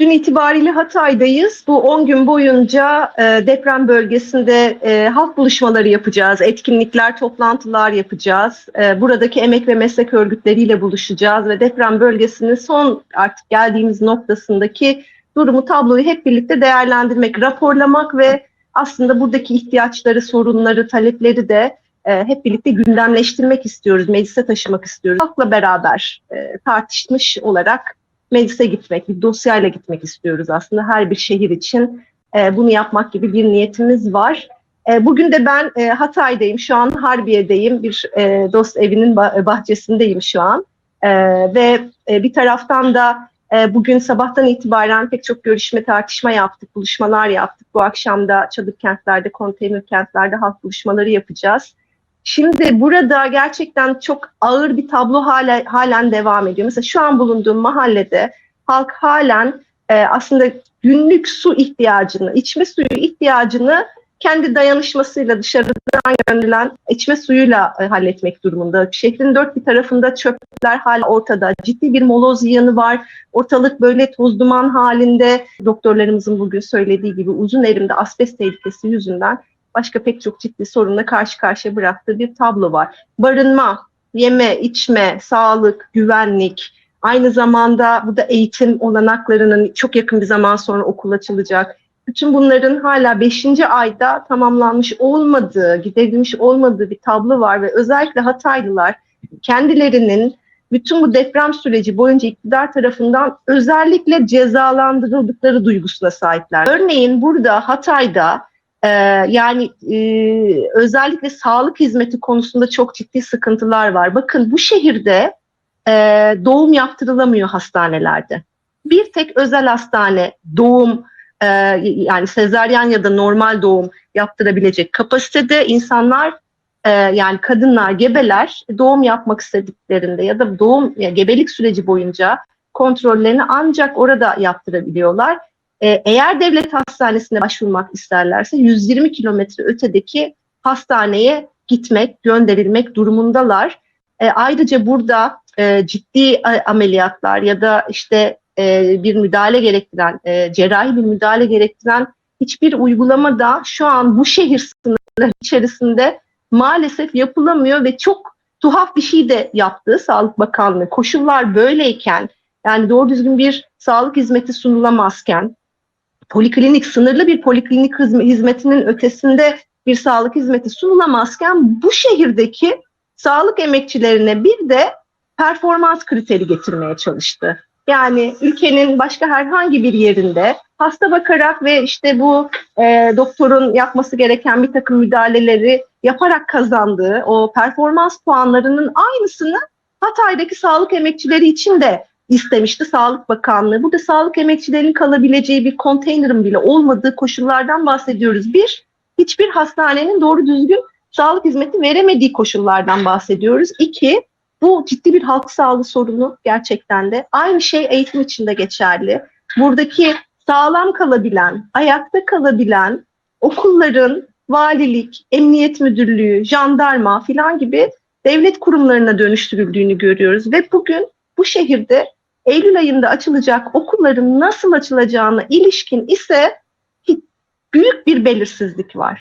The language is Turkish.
Dün itibariyle Hatay'dayız. Bu 10 gün boyunca e, deprem bölgesinde e, halk buluşmaları yapacağız, etkinlikler, toplantılar yapacağız. E, buradaki emek ve meslek örgütleriyle buluşacağız ve deprem bölgesinin son artık geldiğimiz noktasındaki durumu, tabloyu hep birlikte değerlendirmek, raporlamak ve aslında buradaki ihtiyaçları, sorunları, talepleri de e, hep birlikte gündemleştirmek istiyoruz, meclise taşımak istiyoruz. Halkla beraber e, tartışmış olarak meclise gitmek, bir dosyayla gitmek istiyoruz aslında her bir şehir için e, bunu yapmak gibi bir niyetimiz var. E, bugün de ben e, Hatay'dayım, şu an Harbiye'deyim, bir e, dost evinin bah- bahçesindeyim şu an. E, ve e, bir taraftan da e, bugün sabahtan itibaren pek çok görüşme, tartışma yaptık, buluşmalar yaptık. Bu akşam da çadır kentlerde, konteyner kentlerde halk buluşmaları yapacağız. Şimdi burada gerçekten çok ağır bir tablo hala, halen devam ediyor. Mesela şu an bulunduğum mahallede halk halen e, aslında günlük su ihtiyacını, içme suyu ihtiyacını kendi dayanışmasıyla dışarıdan gönderilen içme suyuyla e, halletmek durumunda. Şehrin dört bir tarafında çöpler hala ortada. Ciddi bir moloz yığını var. Ortalık böyle toz duman halinde. Doktorlarımızın bugün söylediği gibi uzun erimde asbest tehlikesi yüzünden başka pek çok ciddi sorunla karşı karşıya bıraktığı bir tablo var. Barınma, yeme, içme, sağlık, güvenlik, aynı zamanda bu da eğitim olanaklarının çok yakın bir zaman sonra okul açılacak. Bütün bunların hala 5. ayda tamamlanmış olmadığı, giderilmiş olmadığı bir tablo var ve özellikle Hataylılar kendilerinin bütün bu deprem süreci boyunca iktidar tarafından özellikle cezalandırıldıkları duygusuna sahipler. Örneğin burada Hatay'da ee, yani e, özellikle sağlık hizmeti konusunda çok ciddi sıkıntılar var. Bakın bu şehirde e, doğum yaptırılamıyor hastanelerde. Bir tek özel hastane doğum e, yani sezaryen ya da normal doğum yaptırabilecek kapasitede insanlar e, yani kadınlar gebeler doğum yapmak istediklerinde ya da doğum ya gebelik süreci boyunca kontrollerini ancak orada yaptırabiliyorlar. Ee, eğer devlet hastanesine başvurmak isterlerse 120 kilometre ötedeki hastaneye gitmek, gönderilmek durumundalar. E, ayrıca burada e, ciddi ameliyatlar ya da işte e, bir müdahale gerektiren, e, cerrahi bir müdahale gerektiren hiçbir uygulama da şu an bu şehir sınırları içerisinde maalesef yapılamıyor ve çok tuhaf bir şey de yaptı Sağlık Bakanlığı. Koşullar böyleyken yani doğru düzgün bir sağlık hizmeti sunulamazken poliklinik, sınırlı bir poliklinik hizmetinin ötesinde bir sağlık hizmeti sunulamazken bu şehirdeki sağlık emekçilerine bir de performans kriteri getirmeye çalıştı. Yani ülkenin başka herhangi bir yerinde hasta bakarak ve işte bu e, doktorun yapması gereken bir takım müdahaleleri yaparak kazandığı o performans puanlarının aynısını Hatay'daki sağlık emekçileri için de istemişti Sağlık Bakanlığı. Burada sağlık emekçilerinin kalabileceği bir konteynerin bile olmadığı koşullardan bahsediyoruz. Bir, hiçbir hastanenin doğru düzgün sağlık hizmeti veremediği koşullardan bahsediyoruz. İki, bu ciddi bir halk sağlığı sorunu gerçekten de. Aynı şey eğitim için de geçerli. Buradaki sağlam kalabilen, ayakta kalabilen okulların valilik, emniyet müdürlüğü, jandarma filan gibi devlet kurumlarına dönüştürüldüğünü görüyoruz ve bugün bu şehirde Eylül ayında açılacak okulların nasıl açılacağına ilişkin ise büyük bir belirsizlik var.